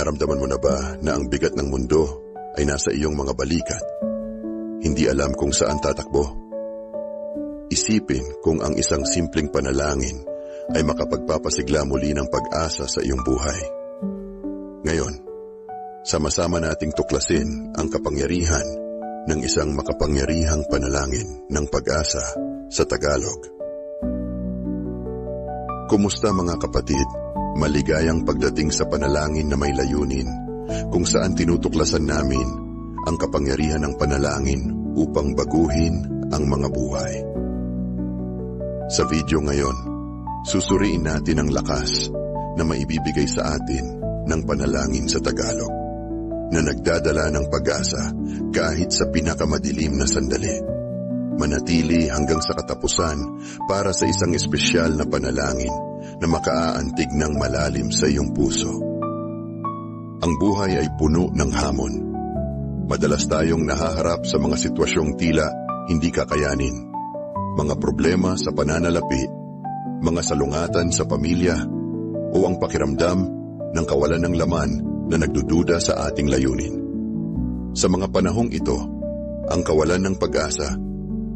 Naramdaman mo na ba na ang bigat ng mundo ay nasa iyong mga balikat? Hindi alam kung saan tatakbo. Isipin kung ang isang simpleng panalangin ay makapagpapasigla muli ng pag-asa sa iyong buhay. Ngayon, sama-sama nating tuklasin ang kapangyarihan ng isang makapangyarihang panalangin ng pag-asa sa Tagalog. Kumusta mga kapatid? Maligayang pagdating sa panalangin na may layunin kung saan tinutuklasan namin ang kapangyarihan ng panalangin upang baguhin ang mga buhay. Sa video ngayon, susuriin natin ang lakas na maibibigay sa atin ng panalangin sa Tagalog na nagdadala ng pag-asa kahit sa pinakamadilim na sandali. Manatili hanggang sa katapusan para sa isang espesyal na panalangin na makaaantig ng malalim sa iyong puso. Ang buhay ay puno ng hamon. Madalas tayong nahaharap sa mga sitwasyong tila hindi kakayanin. Mga problema sa pananalapi, mga salungatan sa pamilya, o ang pakiramdam ng kawalan ng laman na nagdududa sa ating layunin. Sa mga panahong ito, ang kawalan ng pag-asa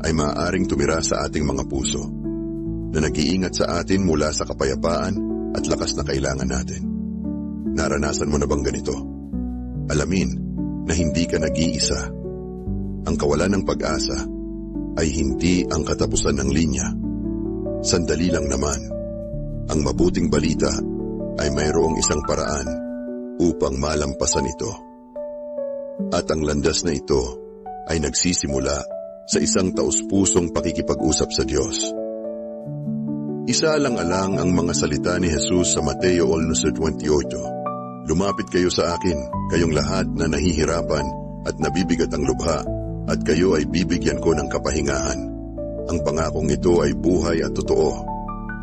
ay maaaring tumira sa ating mga puso na nag-iingat sa atin mula sa kapayapaan at lakas na kailangan natin. Naranasan mo na bang ganito? Alamin na hindi ka nag-iisa. Ang kawalan ng pag-asa ay hindi ang katapusan ng linya. Sandali lang naman. Ang mabuting balita ay mayroong isang paraan upang malampasan ito. At ang landas na ito ay nagsisimula sa isang taus-pusong pakikipag-usap sa Diyos. Isa lang alang ang mga salita ni Jesus sa Mateo 11.28. Lumapit kayo sa akin, kayong lahat na nahihirapan at nabibigat ang lubha, at kayo ay bibigyan ko ng kapahingahan. Ang pangakong ito ay buhay at totoo.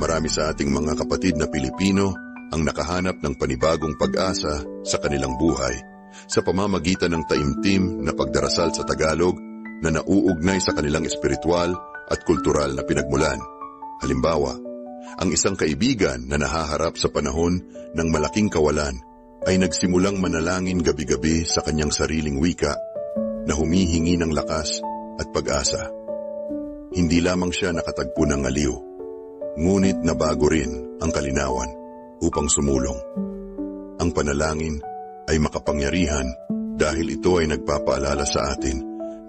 Marami sa ating mga kapatid na Pilipino ang nakahanap ng panibagong pag-asa sa kanilang buhay sa pamamagitan ng taimtim na pagdarasal sa Tagalog na nauugnay sa kanilang espiritual at kultural na pinagmulan. Halimbawa, ang isang kaibigan na nahaharap sa panahon ng malaking kawalan ay nagsimulang manalangin gabi-gabi sa kanyang sariling wika na humihingi ng lakas at pag-asa. Hindi lamang siya nakatagpo ng aliw, ngunit nabago rin ang kalinawan upang sumulong. Ang panalangin ay makapangyarihan dahil ito ay nagpapaalala sa atin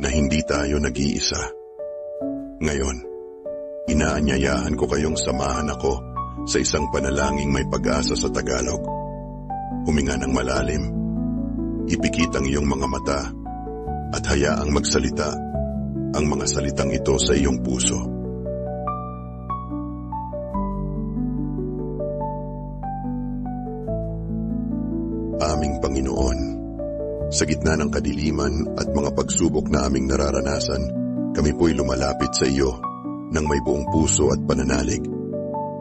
na hindi tayo nag-iisa. Ngayon, Inaanyayahan ko kayong samahan ako sa isang panalangin may pag-asa sa Tagalog. Huminga ng malalim, ipikit ang iyong mga mata at hayaang magsalita ang mga salitang ito sa iyong puso. Aming Panginoon, sa gitna ng kadiliman at mga pagsubok na aming nararanasan, kami po'y lumalapit sa iyo ng may buong puso at pananalig.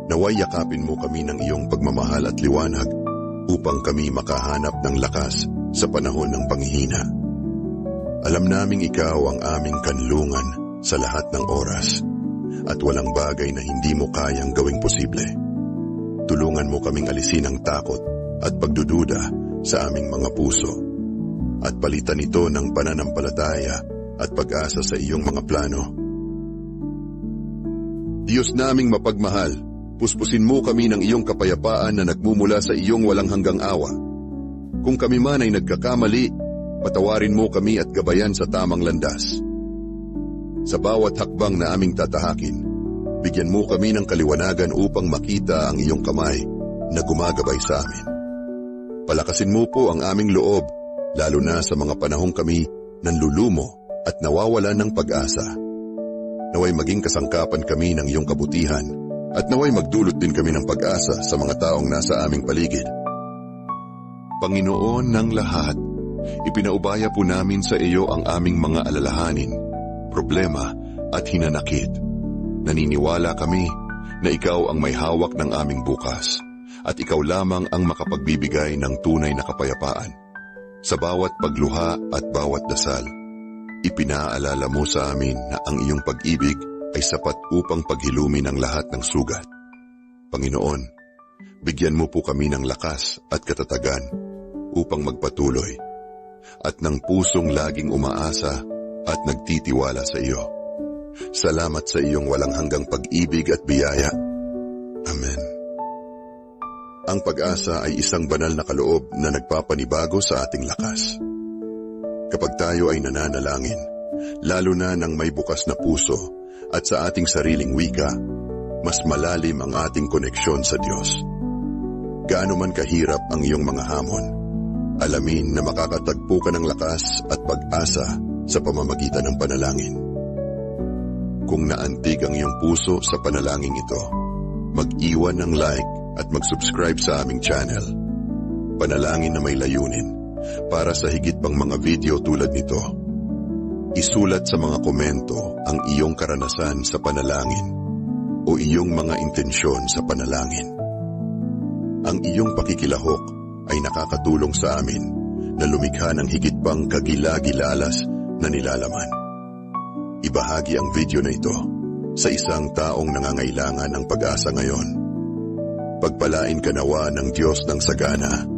Naway yakapin mo kami ng iyong pagmamahal at liwanag upang kami makahanap ng lakas sa panahon ng panghihina. Alam naming ikaw ang aming kanlungan sa lahat ng oras at walang bagay na hindi mo kayang gawing posible. Tulungan mo kaming alisin ang takot at pagdududa sa aming mga puso at palitan ito ng pananampalataya at pag-asa sa iyong mga plano Diyos naming mapagmahal, puspusin mo kami ng iyong kapayapaan na nagmumula sa iyong walang hanggang awa. Kung kami man ay nagkakamali, patawarin mo kami at gabayan sa tamang landas. Sa bawat hakbang na aming tatahakin, bigyan mo kami ng kaliwanagan upang makita ang iyong kamay na gumagabay sa amin. Palakasin mo po ang aming loob, lalo na sa mga panahong kami nanlulumo at nawawalan ng pag-asa. Naway maging kasangkapan kami ng iyong kabutihan at naway magdulot din kami ng pag-asa sa mga taong nasa aming paligid. Panginoon ng lahat, ipinaubaya po namin sa iyo ang aming mga alalahanin, problema at hinanakit. Naniniwala kami na ikaw ang may hawak ng aming bukas at ikaw lamang ang makapagbibigay ng tunay na kapayapaan sa bawat pagluha at bawat dasal. Ipinaalala mo sa amin na ang iyong pag-ibig ay sapat upang paghilumin ang lahat ng sugat. Panginoon, bigyan mo po kami ng lakas at katatagan upang magpatuloy at ng pusong laging umaasa at nagtitiwala sa iyo. Salamat sa iyong walang hanggang pag-ibig at biyaya. Amen. Ang pag-asa ay isang banal na kaloob na nagpapanibago sa ating lakas. Kapag tayo ay nananalangin, lalo na ng may bukas na puso at sa ating sariling wika, mas malalim ang ating koneksyon sa Diyos. Gaano man kahirap ang iyong mga hamon, alamin na makakatagpo ka ng lakas at pag-asa sa pamamagitan ng panalangin. Kung naantig ang iyong puso sa panalangin ito, mag-iwan ng like at mag-subscribe sa aming channel. Panalangin na may layunin para sa higit pang mga video tulad nito. Isulat sa mga komento ang iyong karanasan sa panalangin o iyong mga intensyon sa panalangin. Ang iyong pakikilahok ay nakakatulong sa amin na lumikha ng higit pang kagila-gilalas na nilalaman. Ibahagi ang video na ito sa isang taong nangangailangan ng pag-asa ngayon. Pagpalain ka nawa ng Diyos ng sagana